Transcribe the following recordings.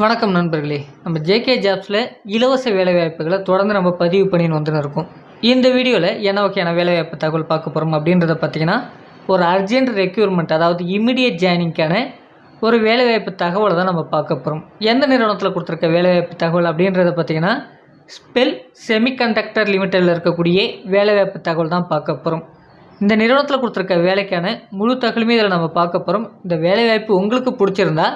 வணக்கம் நண்பர்களே. நம்ம ஜேகே ஜாப்ஸில் இலவச வேலைவாய்ப்புகளை தொடர்ந்து நம்ம பதிவு பண்ணின்னு வந்துன்னு இருக்கோம். இந்த வீடியோவில் என்ன வகையான வேலைவாய்ப்பு தகவல் பார்க்க போகிறோம் அப்படின்றத பார்த்தீங்கன்னா ஒரு அர்ஜென்ட் ரெக்யூர்மெண்ட் அதாவது இமிடியட் ஜாயினிங்க்கான ஒரு வேலைவாய்ப்பு தகவலை தான் நம்ம பார்க்க போகிறோம் எந்த நிறுவனத்தில் கொடுத்துருக்க வேலைவாய்ப்பு தகவல் அப்படின்றத பார்த்தீங்கன்னா ஸ்பெல் செமிகண்டக்டர் லிமிட்டடில் இருக்கக்கூடிய வேலைவாய்ப்பு தகவல் தான் பார்க்க போகிறோம் இந்த நிறுவனத்தில் கொடுத்துருக்க வேலைக்கான முழு தகவலுமே இதில் நம்ம பார்க்க போகிறோம் இந்த வேலைவாய்ப்பு உங்களுக்கு பிடிச்சிருந்தா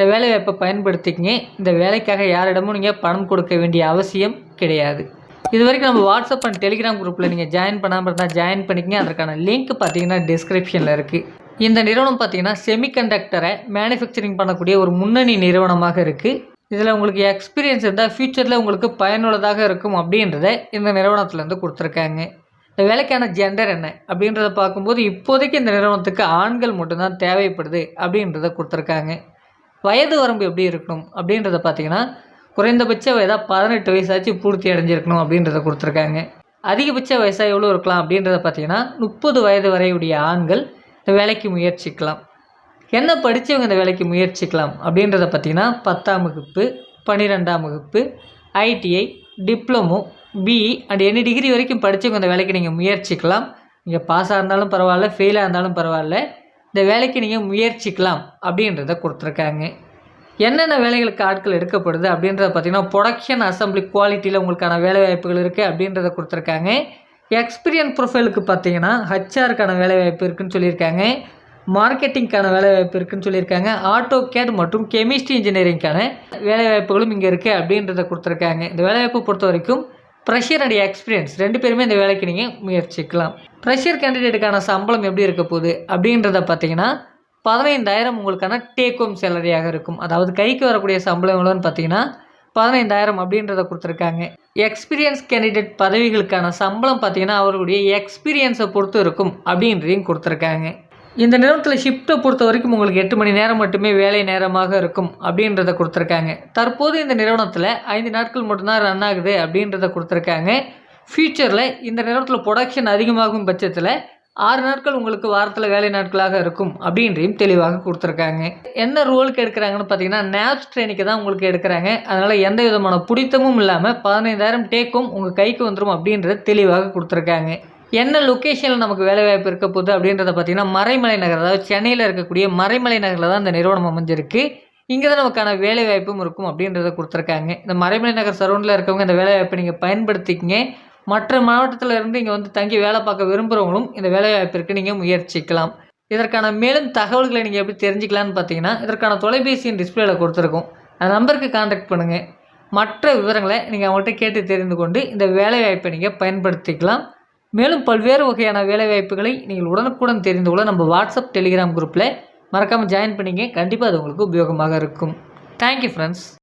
இந்த வேலைவாய்ப்பை பயன்படுத்திக்கங்க. இந்த வேலைக்காக யாரிடமும் நீங்கள் பணம் கொடுக்க வேண்டிய அவசியம் கிடையாது. இது வரைக்கும் நம்ம வாட்ஸ்அப் அண்ட் டெலிகிராம் குரூப்பில் நீங்கள் ஜாயின் பண்ணாமல் இருந்தால் ஜாயின் பண்ணிக்கங்க. அதற்கான லிங்க் பார்த்தீங்கன்னா டிஸ்கிரிப்ஷனில் இருக்குது இந்த நிறுவனம் பார்த்தீங்கன்னா செமிகண்டக்டரை மேனுஃபேக்சரிங் பண்ணக்கூடிய ஒரு முன்னணி நிறுவனமாக இருக்குது இதில் உங்களுக்கு எக்ஸ்பீரியன்ஸ் இருந்தால் ஃப்யூச்சரில் உங்களுக்கு பயனுள்ளதாக இருக்கும் அப்படின்றத இந்த நிறுவனத்துலேருந்து கொடுத்துருக்காங்க. இந்த வேலைக்கான ஜெண்டர் என்ன அப்படின்றத பார்க்கும்போது இப்போதைக்கு இந்த நிறுவனத்துக்கு ஆண்கள் மட்டும்தான் தேவைப்படுது அப்படின்றத கொடுத்துருக்காங்க. வயது வரம்பு எப்படி இருக்கணும் அப்படின்றத பார்த்தீங்கன்னா குறைந்தபட்ச வயதாக பதினெட்டு வயசாச்சு பூர்த்தி அடைஞ்சிருக்கணும் அப்படின்றத கொடுத்துருக்காங்க. அதிகபட்ச வயசாக எவ்வளோ இருக்கலாம் அப்படின்றத பார்த்தீங்கன்னா முப்பது வயது வரையுடைய ஆண்கள் இந்த வேலைக்கு முயற்சிக்கலாம். என்ன படித்தவங்க இந்த வேலைக்கு முயற்சிக்கலாம் அப்படின்றத பார்த்தீங்கன்னா பத்தாம் வகுப்பு பன்னிரெண்டாம் வகுப்பு ITI diploma BE and any degree வரைக்கும் படித்தவங்க இந்த வேலைக்கு நீங்கள் முயற்சிக்கலாம். நீங்கள் பாஸாக இருந்தாலும் பரவாயில்ல ஃபெயிலாக இருந்தாலும் பரவாயில்ல. இந்த வேலைக்கு நீங்கள் முயற்சிக்கலாம் அப்படின்றத கொடுத்துருக்காங்க. என்னென்ன வேலைகளுக்கு ஆட்கள் எடுக்கப்படுது அப்படின்றத பார்த்தீங்கன்னா ப்ரொடக்ஷன் அசம்பிளி குவாலிட்டியில் உங்களுக்கான வேலை வாய்ப்புகள் இருக்குது அப்படின்றத கொடுத்துருக்காங்க. எக்ஸ்பீரியன்ஸ் ப்ரொஃபைலுக்கு பார்த்தீங்கன்னா ஹச்ஆருக்கான வேலை வாய்ப்பு இருக்குன்னு சொல்லியிருக்காங்க. மார்க்கெட்டிங்க்கான வேலை வாய்ப்பு சொல்லியிருக்காங்க. ஆட்டோ கேட் மற்றும் கெமிஸ்ட்ரி இன்ஜினியரிங்க்கான வேலை வாய்ப்புகளும் இங்கே இருக்குது அப்படின்றத கொடுத்துருக்காங்க. இந்த வேலைவாய்ப்பு பொறுத்த வரைக்கும் ப்ரெஷர் அண்ட் எக்ஸ்பீரியன்ஸ் ரெண்டு பேருமே இந்த வேலைக்கு நீங்கள் முயற்சிக்கலாம். ப்ரெஷர் கேண்டிடேட்டுக்கான சம்பளம் எப்படி இருக்க போகுது அப்படின்றத பார்த்தீங்கன்னா பதினைந்தாயிரம் உங்களுக்கான டேக் ஹோம் சேலரியாக இருக்கும். அதாவது கைக்கு வரக்கூடிய சம்பளம் எவ்வளோன்னு பார்த்தீங்கன்னா பதினைந்தாயிரம் அப்படின்றத கொடுத்துருக்காங்க. எக்ஸ்பீரியன்ஸ் கேண்டிடேட் பதவிகளுக்கான சம்பளம் பார்த்தீங்கன்னா அவர்களுடைய எக்ஸ்பீரியன்ஸை பொறுத்து இருக்கும் அப்படின்றதையும் கொடுத்துருக்காங்க. இந்த நிறுவனத்தில் ஷிஃப்ட்டை பொறுத்த வரைக்கும் உங்களுக்கு எட்டு மணி நேரம் மட்டுமே வேலை நேரமாக இருக்கும் அப்படின்றத கொடுத்துருக்காங்க. தற்போது இந்த நிறுவனத்தில் ஐந்து நாட்கள் மட்டும்தான் ரன் ஆகுது அப்படின்றத கொடுத்துருக்காங்க. ஃப்யூச்சரில் இந்த நிறுவனத்தில் ப்ரொடக்ஷன் அதிகமாகும் பட்சத்தில் ஆறு நாட்கள் உங்களுக்கு வாரத்தில் வேலை நாட்களாக இருக்கும் அப்படின்றையும் தெளிவாக கொடுத்துருக்காங்க. என்ன ரோலுக்கு எடுக்கிறாங்கன்னு பார்த்தீங்கன்னா நேப்ஸ் ட்ரெயினுக்கு தான் உங்களுக்கு எடுக்கிறாங்க. அதனால் எந்த விதமான பிடித்தமும் இல்லாமல் பதினைந்தாயிரம் டேக்கும் உங்கள் கைக்கு வந்துடும் அப்படின்றத தெளிவாக கொடுத்துருக்காங்க. என்ன லொக்கேஷனில் நமக்கு வேலை வாய்ப்பு இருக்க போகுது அப்படின்றத பார்த்தீங்கன்னா மறைமலை நகர் அதாவது சென்னையில் இருக்கக்கூடிய மறைமலை நகரில் தான் இந்த நிறுவனம் அமைஞ்சிருக்கு. இங்கே தான் நமக்கான வேலை வாய்ப்பும் இருக்கும் அப்படின்றத கொடுத்துருக்காங்க. இந்த மறைமலை நகர் சரௌண்டில் இருக்கவங்க இந்த வேலை வாய்ப்பை நீங்கள் பயன்படுத்திக்கங்க. மற்ற மாவட்டத்தில் இருந்து இங்கே வந்து தங்கி வேலை பார்க்க விரும்புகிறவங்களும் இந்த வேலை வாய்ப்பிற்கு நீங்கள் முயற்சிக்கலாம். இதற்கான மேலும் தகவல்களை நீங்கள் எப்படி தெரிஞ்சுக்கலான்னு பார்த்தீங்கன்னா இதற்கான தொலைபேசியின் டிஸ்பிளேல கொடுத்துருக்கோம். அந்த நம்பருக்கு காண்டாக்ட் பண்ணுங்கள் மற்ற விவரங்களை நீங்கள் அவங்கள்ட்ட கேட்டு தெரிந்து கொண்டு இந்த வேலை வாய்ப்பை நீங்கள் பயன்படுத்திக்கலாம். மேலும் பல்வேறு வகையான வேலைவாய்ப்புகளை நீங்கள் உடனுக்குடன் தெரிந்து கொள்ள நம்ம வாட்ஸ்அப் டெலிகிராம் குரூப்பில் மறக்காமல் ஜாயின் பண்ணிங்க கண்டிப்பாக அது உங்களுக்கு உபயோகமாக இருக்கும். Thank you friends